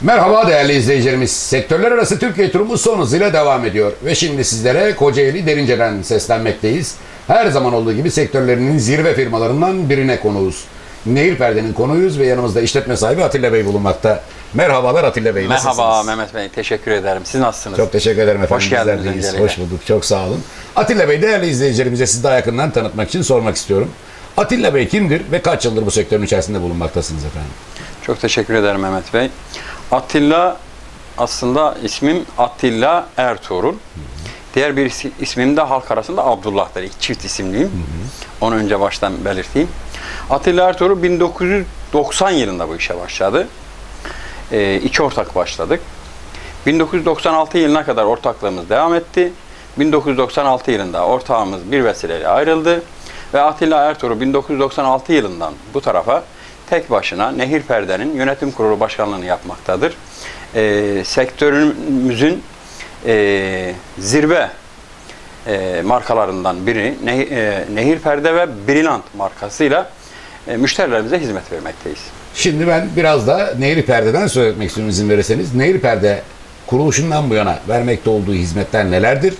Merhaba değerli izleyicilerimiz. Sektörler arası Türkiye turumuz son hızıyla devam ediyor. Ve şimdi sizlere Kocaeli Derince'den seslenmekteyiz. Her zaman olduğu gibi sektörlerinin zirve firmalarından birine konuğuz. Nehir Perde'nin konuğuyuz ve yanımızda işletme sahibi Atilla Bey bulunmakta. Merhabalar Atilla Bey. Merhaba nasılsınız? Mehmet Bey, teşekkür ederim. Siz nasılsınız? Çok teşekkür ederim efendim. Hoş geldiniz Bizler. Hoş bulduk. Çok sağ olun. Atilla Bey değerli izleyicilerimize sizi daha yakından tanıtmak için sormak istiyorum. Atilla Bey kimdir ve kaç yıldır bu sektörün içerisinde bulunmaktasınız efendim? Çok teşekkür ederim Mehmet Bey. Atilla aslında ismim Atilla Ertuğrul. Diğer bir is- ismim de halk arasında Abdullah'dır. Çift isimliyim. Onu önce baştan belirteyim. Atilla Ertuğrul 1990 yılında bu işe başladı. Ee, iki ortak başladık. 1996 yılına kadar ortaklığımız devam etti. 1996 yılında ortağımız bir vesileyle ayrıldı ve Atilla Ertuğrul 1996 yılından bu tarafa tek başına Nehir Perde'nin yönetim kurulu başkanlığını yapmaktadır. Ee, sektörümüzün e, zirve e, markalarından biri Nehir, e, Nehir Perde ve Brilliant markasıyla e, müşterilerimize hizmet vermekteyiz. Şimdi ben biraz da Nehri Perde'den söz etmek istiyorum izin verirseniz. Nehri Perde kuruluşundan bu yana vermekte olduğu hizmetler nelerdir?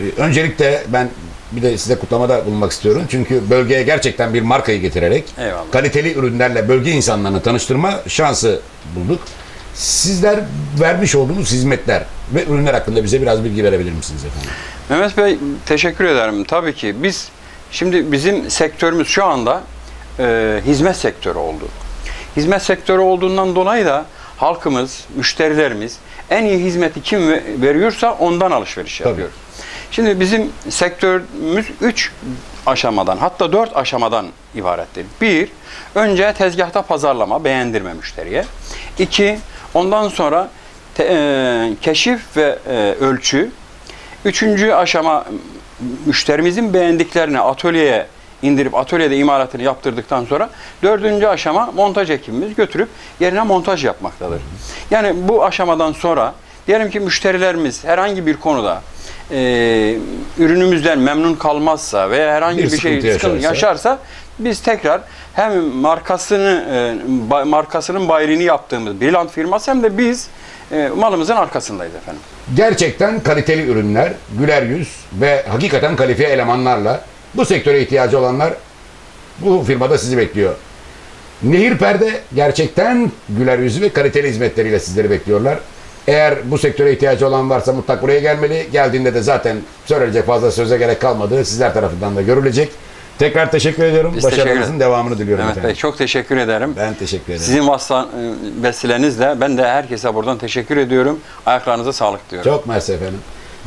Ee, öncelikle ben bir de size kutlamada bulunmak istiyorum. Çünkü bölgeye gerçekten bir markayı getirerek Eyvallah. kaliteli ürünlerle bölge insanlarını tanıştırma şansı bulduk. Sizler vermiş olduğunuz hizmetler ve ürünler hakkında bize biraz bilgi verebilir misiniz efendim? Mehmet Bey teşekkür ederim. Tabii ki biz şimdi bizim sektörümüz şu anda e, hizmet sektörü oldu. Hizmet sektörü olduğundan dolayı da halkımız, müşterilerimiz en iyi hizmeti kim ve- veriyorsa ondan alışveriş Tabii. Şimdi bizim sektörümüz 3 aşamadan hatta 4 aşamadan ibarettir. Bir, önce tezgahta pazarlama, beğendirme müşteriye. İki, ondan sonra te- e, keşif ve e, ölçü. Üçüncü aşama müşterimizin beğendiklerini atölyeye indirip atölyede imalatını yaptırdıktan sonra dördüncü aşama montaj ekibimiz götürüp yerine montaj yapmaktadır. Yani bu aşamadan sonra diyelim ki müşterilerimiz herhangi bir konuda e, ürünümüzden memnun kalmazsa veya herhangi Bir bir, şey sıkıntı yaşarsa. yaşarsa biz tekrar hem markasını e, markasının bayrağını yaptığımız Brilliant firması hem de biz e, malımızın arkasındayız efendim. Gerçekten kaliteli ürünler, güler yüz ve hakikaten kalifiye elemanlarla bu sektöre ihtiyacı olanlar bu firmada sizi bekliyor. Nehir Perde gerçekten güler yüzü ve kaliteli hizmetleriyle sizleri bekliyorlar. Eğer bu sektöre ihtiyacı olan varsa mutlak buraya gelmeli. Geldiğinde de zaten söylenecek fazla söze gerek kalmadığı sizler tarafından da görülecek. Tekrar teşekkür ediyorum. Biz teşekkür Başarınızın ederiz. devamını diliyorum Mehmet Bey efendim. çok teşekkür ederim. Ben teşekkür ederim. Sizin vasıta, e, vesilenizle ben de herkese buradan teşekkür ediyorum. Ayaklarınıza sağlık diyorum. Çok mersi efendim.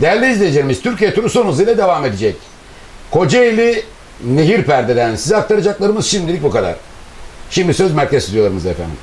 Değerli izleyicilerimiz Türkiye turu son hızıyla devam edecek. Kocaeli Nehir Perde'den size aktaracaklarımız şimdilik bu kadar. Şimdi söz merkez stüdyolarımızda efendim.